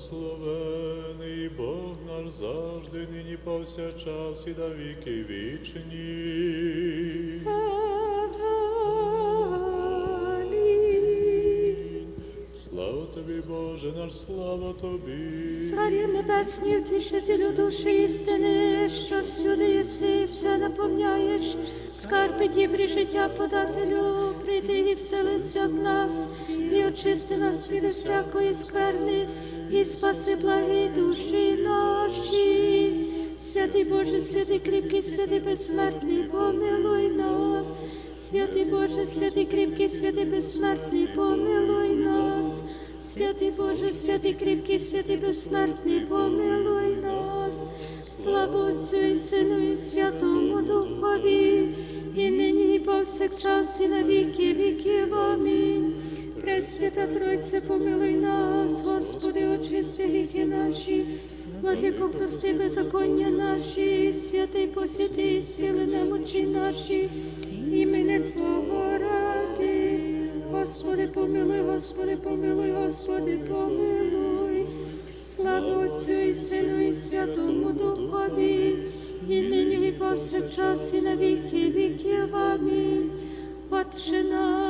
Благословений Бог наш завжди, нині повсякчас і на віки вічні. Слава тобі, Боже наш, слава тобі. Царі небесні, втішителю душі істини, що всюди єси, все наповняєш, скарби дібрі життя подателю, прийди і вселися в нас, і очисти нас від всякої скверни, і спаси благі душі наші. Святий Боже, святий кріпкий, святий безсмертний, помилуй нас. Святий Боже, святий кріпкий, святий безсмертний, помилуй нас. Святий Боже, святий кріпкий, святий безсмертний, помилуй нас. Слава Отцю Сину і Святому Духові, і нині, і повсякчас, і на віки віків. Амінь. Пресвята Тройце, помилуй нас, Господи, очисти гріхи наші. Владико, прости беззаконня наші, святий посіти, сили немочі наші, імени Твого ради. Господи, помилуй, Господи, помилуй, Господи, помилуй. Слава Отцю і Сину і Святому Духові, і нині, і повсякчас, і на віки віків. Амінь. Отче наш,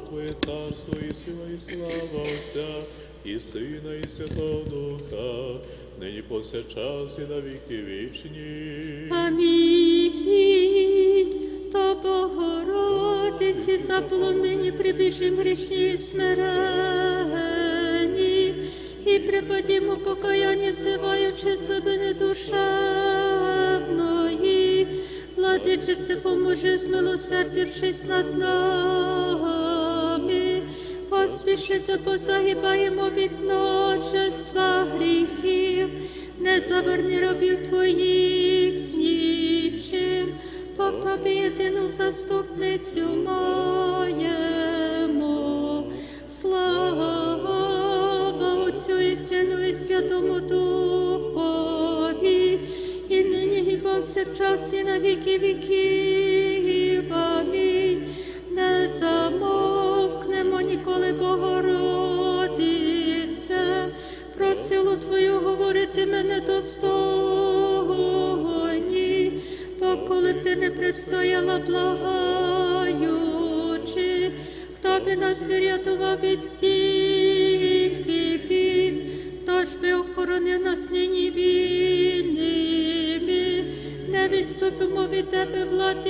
Твоє царство і сила, і слава Отця, і Сина, і Святого Духа, нині повсякчас і на віки вічні. Амінь. То Богородиці заполонені прибіжим грішні і смирені, і припадімо покаяння, взиваючи з глибини душевної. Владичице, поможи, змилосердившись над нами. Поспішися, позагибаємо від множества гріхів, не заверни робів твоїх з нічим, тобі єдину заступницю маємо. Слава Отцю і Сину і Святому Духові, і нині, і повсякчас, і на віки віків. Говорити мене достойні, бо коли б ти не предстояла благаючи, хто би нас врятував від стільки бід, хто ж би охоронив нас нині вільними, не відступимо від тебе, владичице,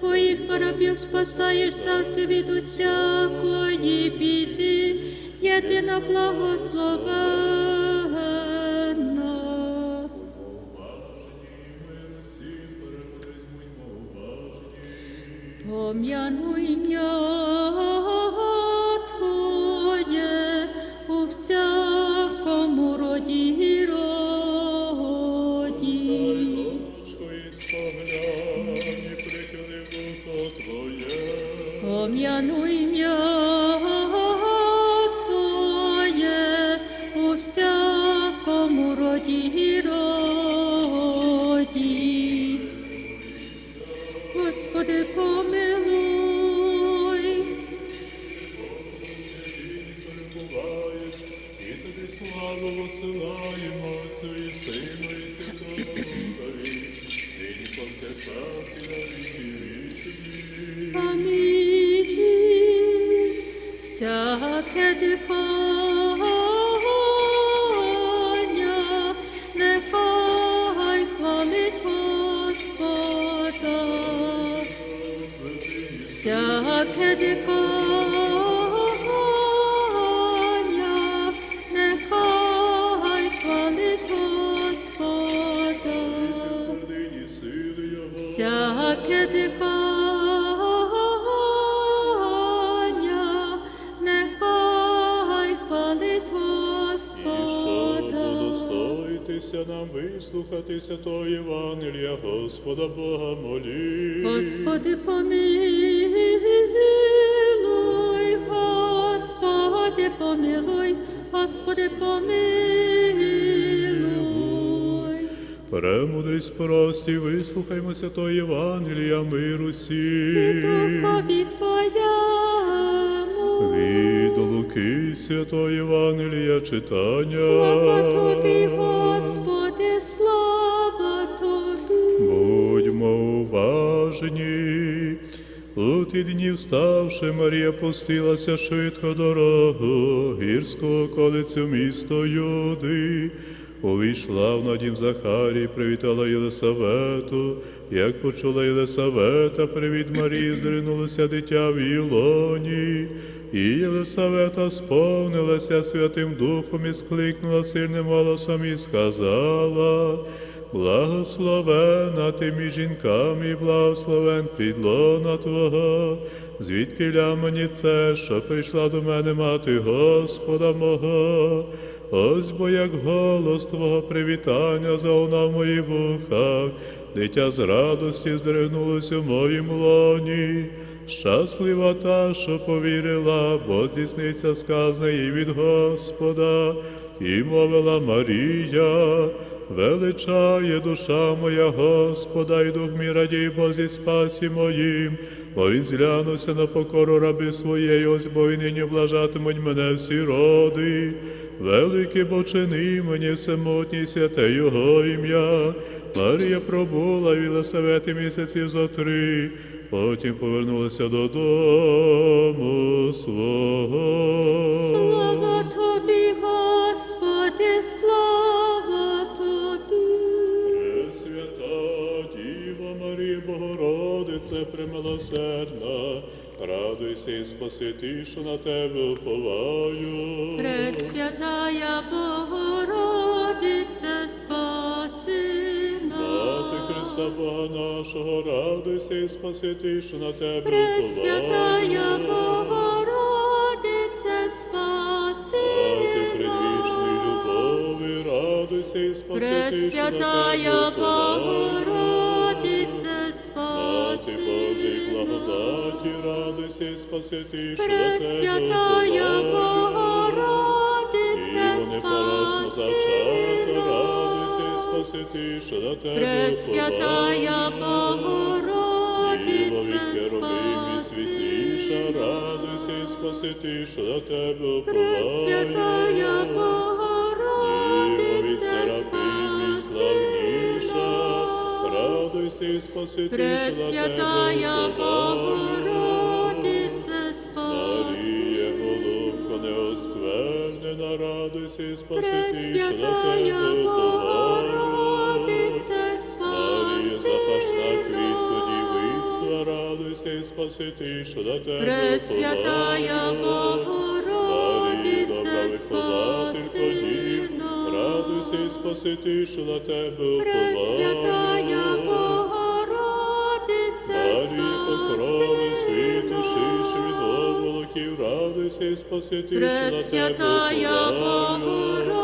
твоїх рабів спасаєш завжди від усякої біди, єдина благословенна. всяке дихання, нехай хвалить Господа, всяке дихання, нехай хвалить Господа. Достайтеся нам вислухатися, то Євангелія, Господа Бога молі. Господи помилуй. Господи, помилуй. Премудрість прості, вислухаймо святого Євангелія, миру сі. Духові Твоєму. Від Луки святого Євангелія читання. Слава Тобі, Господи, У ті дні вставши, Марія пустилася швидко дорогу гірського околицю місто Юди. Увійшла в надім Захарії, привітала Єлисавету. Як почула Єлисавета, привіт Марії, здринулося дитя в Ілоні. І Єлисавета сповнилася Святим Духом і скликнула сильним голосом і сказала. Благословена ти між жінками, благословен підлона Твого, звідки ля мені це, що прийшла до мене мати Господа мого, ось бо як голос Твого привітання залунав в моїх вухах, дитя з радості здригнулося в моїм лоні. Щаслива та, що повірила, бо дісниця сказана їй від Господа, і мовила Марія. Величає душа моя Господа, і дух мій радій Бозі спасі моїм, бо він зглянувся на покору раби своєї, ось бо й нині блажатимуть мене всі роди. Великий бо чини мені всемутній святе Його ім'я. Марія пробула в Єлисавети місяців зо три, потім повернулася додому свого. Слава Тобі, Господи, слава Тобі. Свята Діва Марія Богородице, премилосердна, радуйся і спаси що на тебе уповаю. Пресвятая Богородице, спаси. Христа Бога нашого, радуйся і спаси що на тебе Пресвятая. Богородице, спаси Мати предвічної любові, радуйся і спаси на Пресвятая. Богородице, Мати Божої благодаті, радуйся і спаси що на тебе Богородице, спаси і нас. спаси ти, що на тебе Пресвятая. Богородице, спаси радуйся і спаси ти, що на тебе Пресвятая Богородице, Серафимі славніша, радуйся і спаси ти, Пресвятая. Богородице, спаси голубко неосквернена, радуйся і спаси ти, що на тебе спаси ти, що на тебе Пресвятая Богородице, спаси нас. радуйся і спаси ти, що на тебе Пресвятая уповаю. Богородице, покрови спаси світу, шише від нас. оболоків, радуйся і спаси ти, що на тебе Пресвятая уповаю.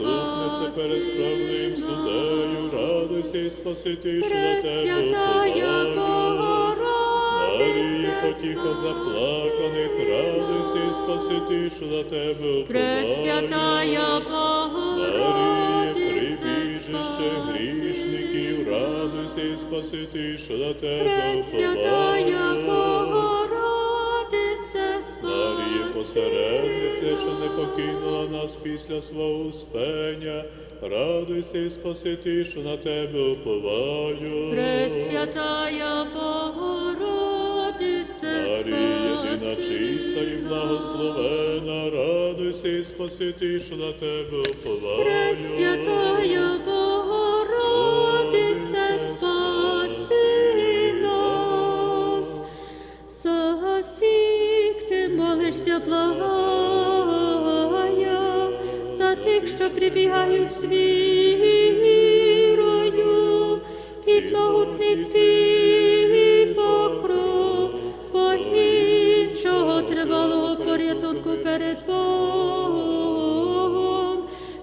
Заступниця перед справним судею, радуйся і спаси що на тебе. Марія, потіха заплаканих, радуйся і спаси що на тебе. Пресвятая Марія, прибіжище грішників, радуйся і спаси що на тебе Пресвятая. Богородице, посередниця, що не покинула нас після свого успення, радуйся і спаси ти, що на тебе уповаю. Пресвятая Богородице, Марія, єдина чиста і благословена, радуйся і спаси ти, що на тебе уповаю. Пресвятая Богородице, молишся, за тих, що прибігають з вірою, під могутний твій покров, бо іншого тривалого порятунку перед Богом.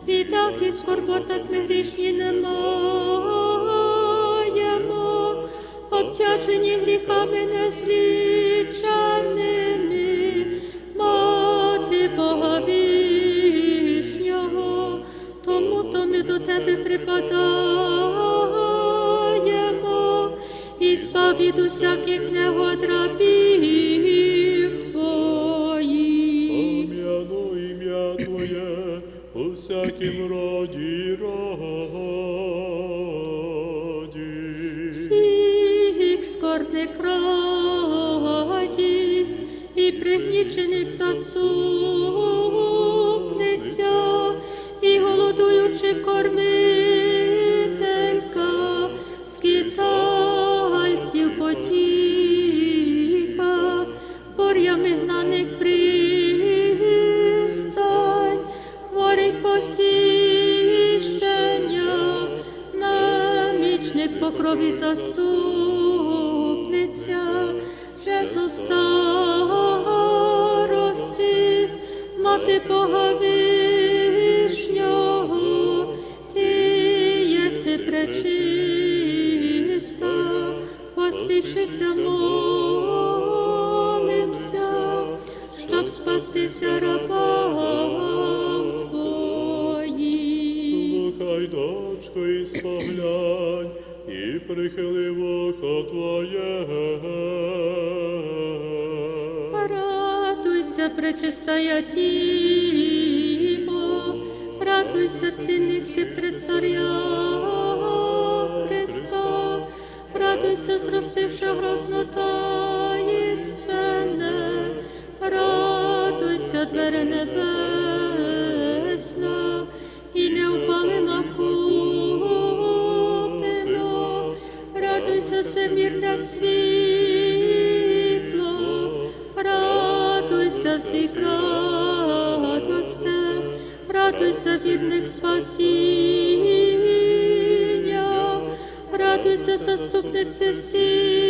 Віддав яких скорботах ми грішні не маємо, обтяжені гріхами незліченими, тебе припадаємо і збав від усяких негод рабів твоїх. Пом'яну ім'я Твоє у всякім роді й роді. Всіх скорбних радість і пригнічених світло, радуйся всіх радосте, радуйся вірних спасіння, радуйся заступниці всіх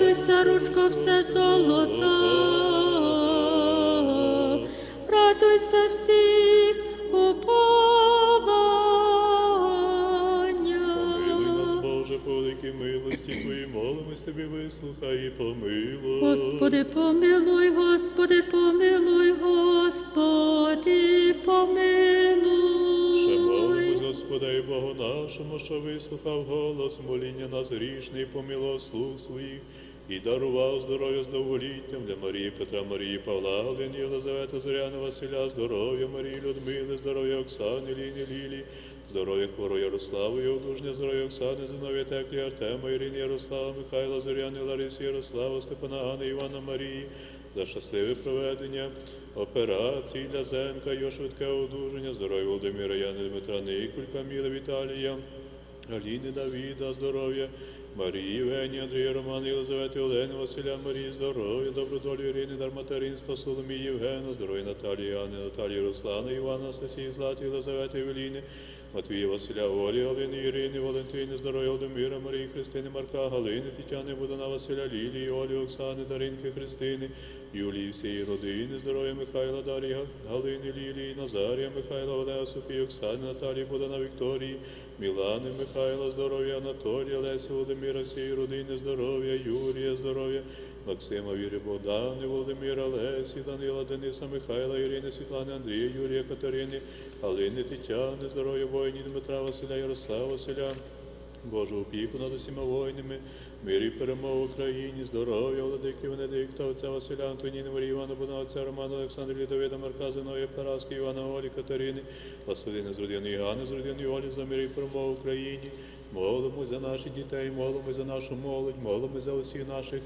радуйся, ручко все золота, радуйся всіх Помилуй нас. Боже, по великій милості Твої, молимось Тобі, вислухай і помилуй. Господи, помилуй, Господи, помилуй, Господи, помилуй. Ще молимось, Господа і Богу нашому, що вислухав голос моління нас грішний, помилував слуг своїх і дарував здоров'я з довголіттям для Марії Петра, Марії Павла, Галини, Єлизавета, Зоряни, Василя, здоров'я Марії Людмили, здоров'я Оксани, Ліни, Лілі, здоров'я хворого Ярославу, і одужання здоров'я Оксани, Зиновія, Теклі, Артема, Ірини, Ярослава, Михайла, Зоряни, Лариси, Ярослава, Степана, Ганни, Івана, Марії, за щасливе проведення операцій для Зенка, його швидке одужання, здоров'я Володимира Яни Дмитра Никулька, Міла Віталія, Аліни Давіда, здоров'я Марії, Вені, Андрія, Романа, Єлизавети, Олени, Василя, Марії, здоров'я, добродолі, Ірини, Дарматеринства, Соломії, Євгена, здоров'я Наталії, Анни, Наталії, Руслана, Івана, Анастасії, Златі, Єлизавети, Евеліни, Матвія, Василя, Олі, Галини, Ірини, Валентини, здоров'я Володимира, Марії, Христини, Марка, Галини, Тетяни, Будана, Василя, Лілії, Олі, Оксани, Даринки, Христини, Юлії, всієї родини, здоров'я Михайла, Дар'я, Галини, Лілії, Назарія, Михайла, Олега, Софії, Оксани, Наталії, Будана, Вікторії, Мілани, Михайла, здоров'я, Анатолія, Лесі, Володимира, всієї родини, здоров'я, Юрія, здоров'я, Максима, Віри, Богдани, Володимира, Лесі, Данила, Дениса, Михайла, Ірини, Світлани, Андрія, Юрія, Катерини, Галини, Тетяни, здоров'я воїнів, Дмитра, Василя, Ярослава, Василя, Божу опіку над усіма воїнами, мир і перемогу Україні, здоров'я, Владики, Венедикта, отця Василя, Антоніни, Марії, Івана, Бона, отця Романа, Олександра, Лідовида, Марка, Зиновія, Параски, Івана, Олі, Катерини, Василини з родини Іоанни, з родини Олі, за мир і перемогу Україні. Молимо за наших дітей, молимо за нашу молодь, молимо за усіх наших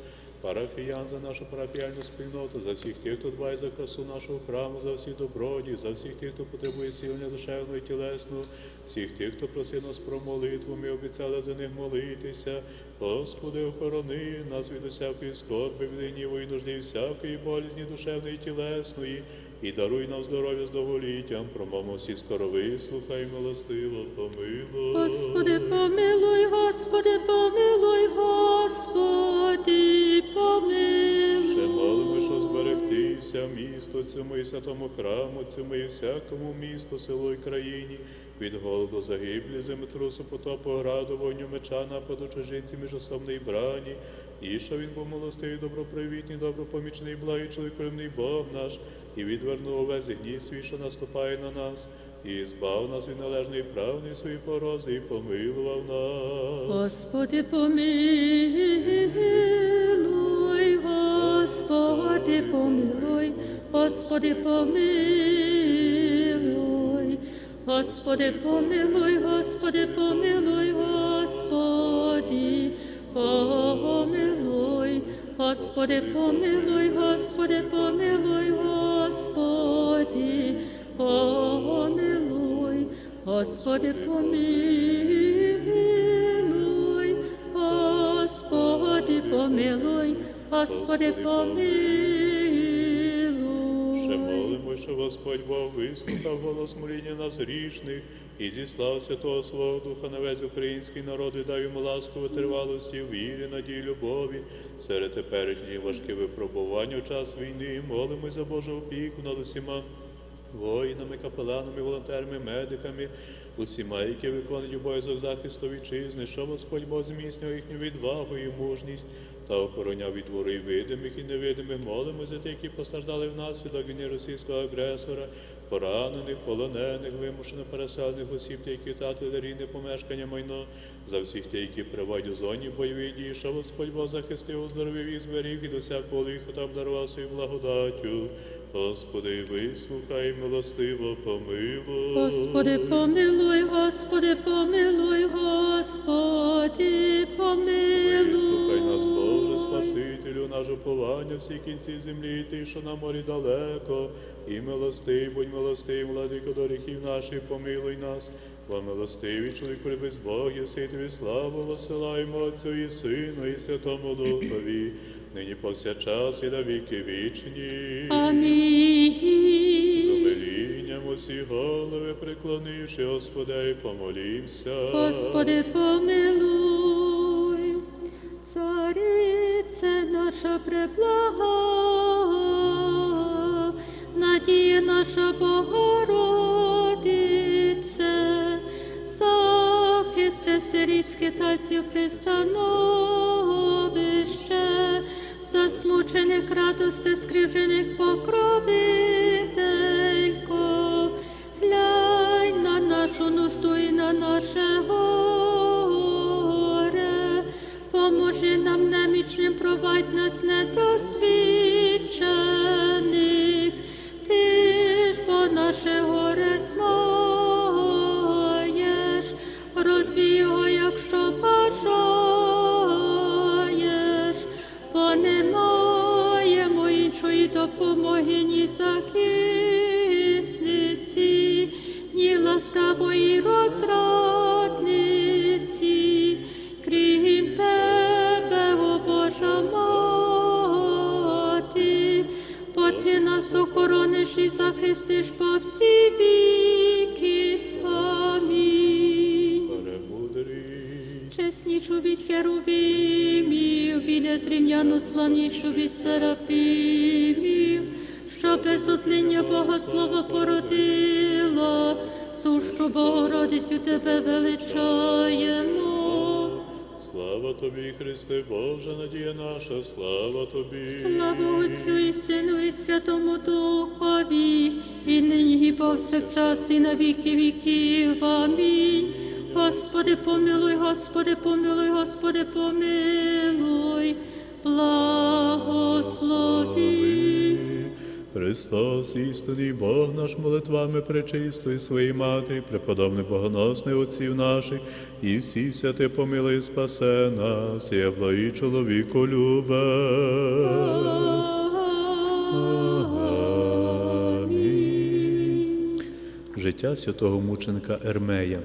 парафіян, за нашу парафіяльну спільноту, за всіх тих, хто дбає за красу нашого храму, за всі добродії, за всіх тих, хто потребує сілення душевного і тілесного, всіх тих, хто просив нас про молитву, ми обіцяли за них молитися. Господи, охорони нас від усякої скорби, від гніву і нужди, всякої болізні душевної і тілесної, і даруй нам здоров'я з довголіттям, промовмо всі скоро вислухай, милостиво, помилуй. Господи, помилуй, Господи, помилуй, Господи, Ще помилуй. молимо, що зберегтися місто цьому і святому храму, цьому і всякому місту, село і країні, від голоду загиблі, землетрусу, потопу, граду, вогню, меча, нападу чужинці, міжособної брані, і що він був милостивий, добропривітний, добропомічний, благий чоловіколюбний Бог наш, і відвернув увесь гнів свій, що наступає на нас, і збав нас від належної правди свої порози, і помилував нас. Господи, помилуй, Господи, помилуй, Господи, помилуй, Господи, помилуй, Господи, помилуй, Господи, помилуй, Господи, помилуй, Господи, помилуй, Господи, помилуй, Господи, помилуй, Господи, помилуй, Господи, помилуй. Ще молимо, що Господь Бог вислухав голос моління нас грішних і зіслав Святого Свого Духа на весь український народ і дав йому ласку витривалості, вірі, надії, любові. Серед теперішніх важких випробувань у час війни молимо за Божу опіку над усіма воїнами, капеланами, волонтерами, медиками, усіма, які виконують обов'язок захисту вітчизни, що Господь Бог зміцнює їхню відвагу і мужність та охороняв від ворогів видимих і невидимих. Молимо за тих, які постраждали внаслідок війни російського агресора, поранених, полонених, вимушено переселених осіб, ті, які втратили рідне помешкання майно, за всіх тих, які перебувають у зоні бойових дій, що Господь Бог захистив, оздоровив і зберіг від усякого лиха та обдарував свою благодаттю. Господи, вислухай, милостиво, помилуй. Господи, помилуй, Господи, помилуй, Господи, помилуй. Вислухай нас. Боже, Спасителю, наш уповання всі кінці землі, ти, що на морі далеко, і милостив, будь милостив, владико до гріхів наших, помилуй нас, бо милостивий чоловік без Бог, єси тобі славу посилаємо Отцю і Сину, і Святому Духові, нині повсякчас і на віки вічні. З Амінь. умилінням усі голови преклонивши, Господи, і помолімся. Господи, помилуй, царице наша преблага, надія наша Богородице, захисти сиріт скитальців пристановище, засмучених радости, скривджених покровителько, глянь на нашу нужду і на наше горе, поможи нам немічним, провадь Слава тобі, Христе, Боже, надія наша, слава тобі. Слава Отцю і Сину, і Святому Духові, і нині, і повсякчас, і на віки віків. Амінь. Господи, помилуй, Господи, помилуй, Господи, помилуй, благослови. Христос, істинний Бог наш молитвами пречистої своїй Матері, преподобний богоносний отців наших, і всі святи помилуй, спасе нас, і благий чоловіку любець. Життя святого мученика Ермея.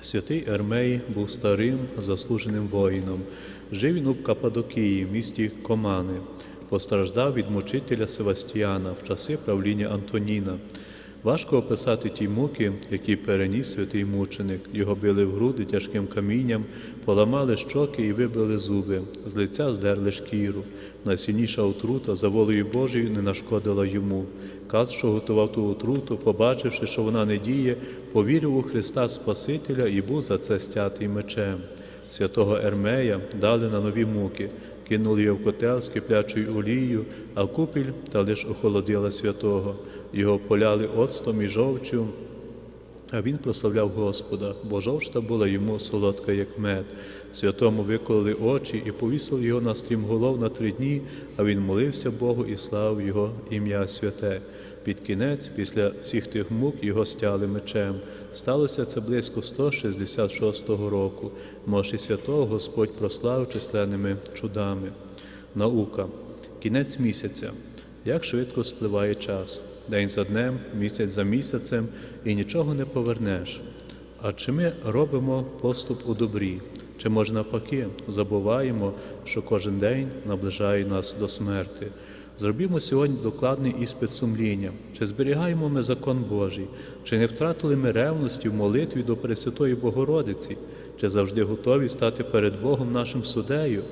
Святий Ермей був старим заслуженим воїном. Жив він у Кападокії, місті Комани. Постраждав від мучителя Севастіяна в часи правління Антоніна. Важко описати ті муки, які переніс святий мученик. Його били в груди тяжким камінням, поламали щоки і вибили зуби, з лиця здерли шкіру. Найсильніша отрута за волею Божою не нашкодила йому. Кат, що готував ту отруту, побачивши, що вона не діє, повірив у Христа Спасителя і був за це стятий мечем. Святого Ермея дали на нові муки, кинули його в котел з киплячою олією, а купіль та лиш охолодила святого. Його поляли оцтом і жовчю, а він прославляв Господа, бо жовчта була йому солодка, як мед. Святому виколили очі і повісили його на стрім голов на три дні, а він молився Богу і славив його ім'я святе. Під кінець, після всіх тих мук, його стяли мечем. Сталося це близько 166 року. Моші святого Господь прославив численними чудами. Наука. Кінець місяця. Як швидко спливає час, день за днем, місяць за місяцем, і нічого не повернеш. А чи ми робимо поступ у добрі? Чи може навпаки забуваємо, що кожен день наближає нас до смерти? Зробімо сьогодні докладний іспит сумління, чи зберігаємо ми закон Божий, чи не втратили ми ревності в молитві до Пресвятої Богородиці, чи завжди готові стати перед Богом нашим судею?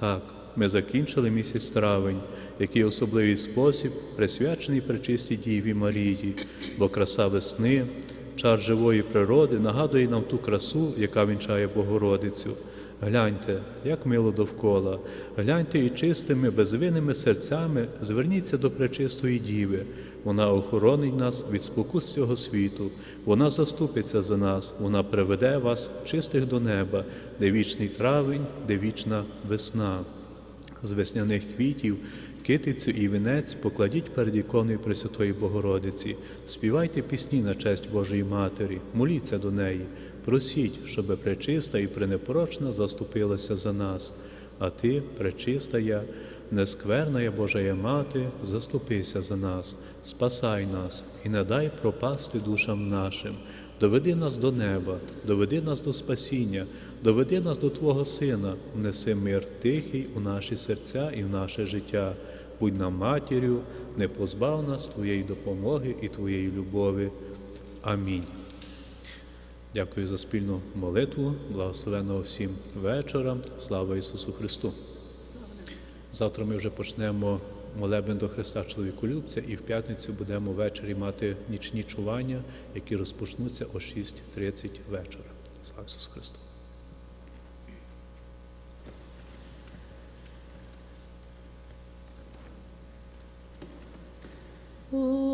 Так, ми закінчили місяць травень, який особливий спосіб присвячений пречистій Діві Марії, бо краса весни, чар живої природи нагадує нам ту красу, яка вінчає Богородицю. Гляньте, як мило довкола, гляньте і чистими, безвинними серцями зверніться до пречистої Діви. Вона охоронить нас від спокус цього світу, вона заступиться за нас, вона приведе вас чистих до неба, де вічний травень, де вічна весна. З весняних квітів китицю і вінець покладіть перед іконою Пресвятої Богородиці, співайте пісні на честь Божої Матері, моліться до неї, просіть, щоб пречиста і пренепорочна заступилася за нас. А ти, пречистая, нескверная Божая Мати, заступися за нас, спасай нас і не дай пропасти душам нашим. Доведи нас до неба, доведи нас до спасіння, доведи нас до Твого Сина, внеси мир тихий у наші серця і в наше життя. Будь нам матір'ю, не позбав нас Твоєї допомоги і Твоєї любові. Амінь. Дякую за спільну молитву. Благословеного всім вечора. Слава Ісусу Христу! Завтра ми вже почнемо молебен до Христа чоловіколюбця, і в п'ятницю будемо ввечері мати нічні чування, які розпочнуться о 6.30 вечора. Слава Ісусу Христу! О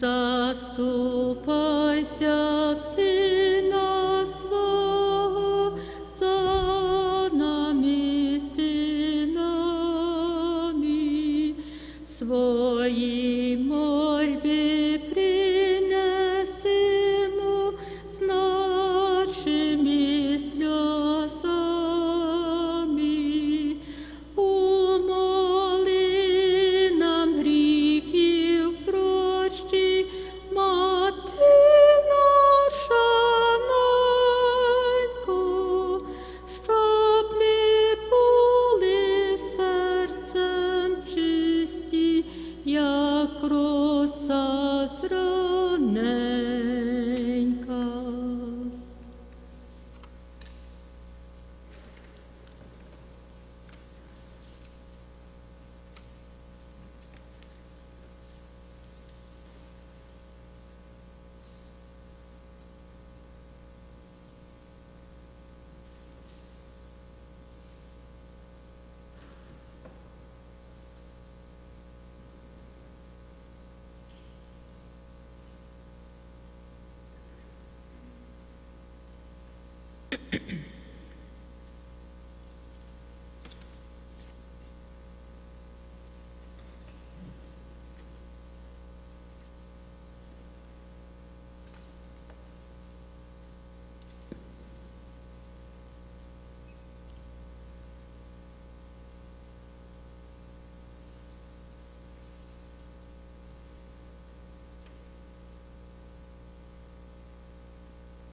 заступайся.